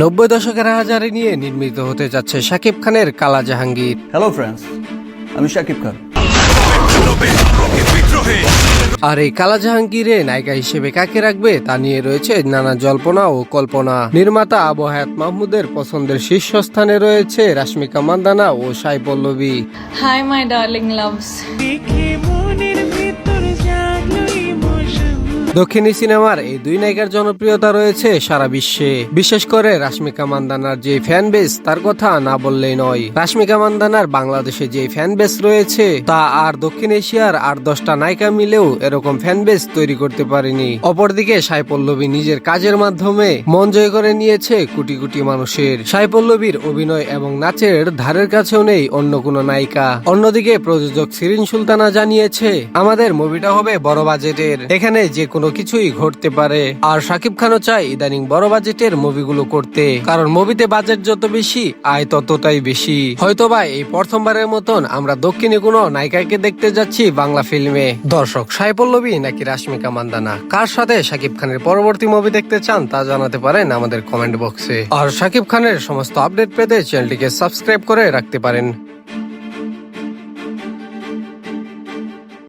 নব্বই দশকের হাজারে নিয়ে নির্মিত হতে যাচ্ছে শাকিব খানের কালা জাহাঙ্গীর হ্যালো ফ্রেন্ডস আমি শাকিব খান। আর এই কালা জাহাঙ্গীরে নায়িকা হিসেবে কাকে রাখবে তা নিয়ে রয়েছে নানা জল্পনা ও কল্পনা। নির্মাতা আবু হায়াত মাহমুদের পছন্দের শীর্ষস্থানে রয়েছে রাশ্মিকা মান্দানা ও Sai Pallavi. Hi, my darling loves. দক্ষিণী সিনেমার এই দুই নায়িকার জনপ্রিয়তা রয়েছে সারা বিশ্বে। বিশেষ করে রাশ্মিকা মান্দানার যে ফ্যান বেস তার কথা না বললেই নয়। রাশ্মিকা মান্দানার বাংলাদেশে যে ফ্যান বেস রয়েছে, তা আর দক্ষিণ এশিয়ার আর দশটা নায়িকা মিলেও এরকম ফ্যান বেস তৈরি করতে পারেনি। অপরদিকে সাই পল্লবী নিজের কাজের মাধ্যমে মন জয় করে নিয়েছে কোটি কোটি মানুষের। সাই পল্লবীর অভিনয় এবং নাচের ধারের কাছেও নেই অন্য কোনো নায়িকা। অন্যদিকে প্রযোজক সিরিন সুলতানা জানিয়েছে, আমাদের মুভিটা হবে বড় বাজেটের। এখানে যে কোনো কিছুই ঘটতে পারে। আর শাকিব খানও চায় ইদানিং বড় বাজেটের মুভিগুলো করতে। কারণ মুভিতে বাজেট যত বেশি, আয় ততটাই বেশি। হয়তোবা এই প্রথমবারের মতন আমরা দক্ষিণে কোনো নায়িকাকে দেখতে যাচ্ছি বাংলা ফিল্মে। দর্শক সাই পল্লবী নাকি রাশ্মিকা মান্দানা? কার সাথে শাকিব খানের পরবর্তী মুভি দেখতে চান তা জানাতে পারেন আমাদের কমেন্ট বক্সে আর শাকিব খানের সমস্ত আপডেট পেতে চ্যানেলটিকে সাবস্ক্রাইব করে রাখতে পারেন।